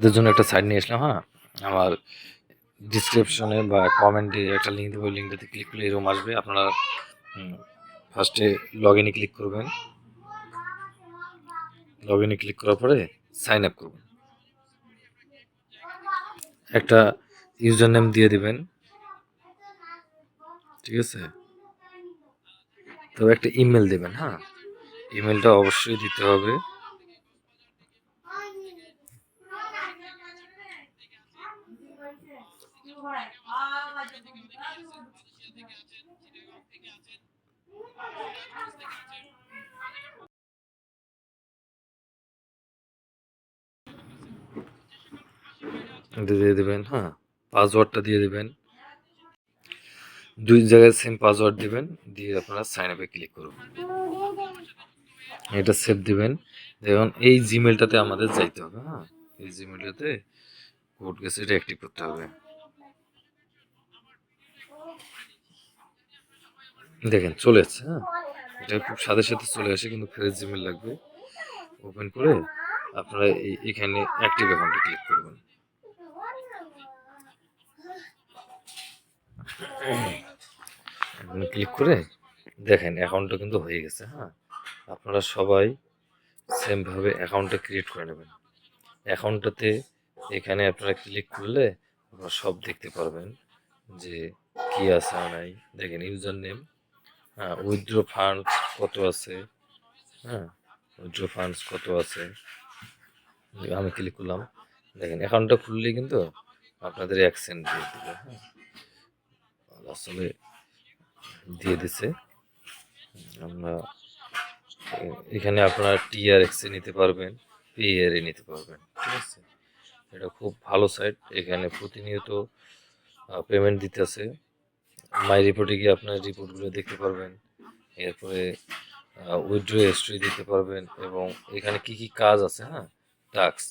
ওদের জন্য একটা সাইট নিয়ে আসলাম হ্যাঁ? আমার ডিসক্রিপশনে বা কমেন্টে একটা লিঙ্ক দেবো লিঙ্কটাতে ক্লিক করলে এরকম আসবে। আপনারা ফার্স্টে লগ ইনে ক্লিক করবেন। লগ ইনে ক্লিক করার পরে সাইন আপ করবেন। একটা ইউজার নেম দিয়ে দিবেন। ঠিক আছে? তবে একটা ইমেল দেবেন হ্যাঁ? ইমেলটা অবশ্যই দিতে হবে। দিয়ে দেবেন হ্যাঁ? পাসওয়ার্ডটা দিয়ে দেবেন। দুই জায়গায় সেম পাসওয়ার্ড দিবেন, দিয়ে আপনারা সাইন আপে ক্লিক করুন। এটা সেভ দিবেন। দেখুন, এই জিমেলটাতে আমাদের যাইতে হবে হ্যাঁ? এই জিমেলটাতে কোড গেছে, এটা অ্যাক্টিভ করতে হবে। দেখেন, চলে যাচ্ছে হ্যাঁ? এটা খুব সাথে সাথে চলে আসে, কিন্তু ফ্রেশ জিমেল লাগবে। ওপেন করে আপনারা এখানে অ্যাক্টিভ অ্যাকাউন্টে ক্লিক করবেন। ক্লিক করে দেখেন অ্যাকাউন্টটা কিন্তু হয়ে গেছে হ্যাঁ? আপনারা সবাই সেমভাবে অ্যাকাউন্টটা ক্রিয়েট করে নেবেন। অ্যাকাউন্টটাতে এখানে আপনারা ক্লিক করলে আপনারা সব দেখতে পারবেন যে কি আছে নাই। দেখেন ইউজার নেম হ্যাঁ উইথড্র ফান্ডস কত আছে হ্যাঁ উইথড্র ফান্ডস কত আছে। আমি ক্লিক করলাম। দেখেন অ্যাকাউন্টটা খুললেই কিন্তু আপনাদের অ্যাকসেন্ট দিয়ে দেবে হ্যাঁ। আসলে দিয়ে দিছে। আমরা এখানে আপনারা টিআর এক্সে নিতে পারবেন পিআর এ নিতে পারবেন, ঠিক আছে? এটা খুব ভালো সাইট এখানে প্রতিনিয়ত পেমেন্ট দিতেছে। মাই রিপোর্টে গিয়ে আপনার রিপোর্টগুলো দেখতে পারবেন। এরপরে উইড্রো হিস্ট্রি দিতে পারবেন এবং এখানে কি কি কাজ আছে হ্যাঁ? টাস্ক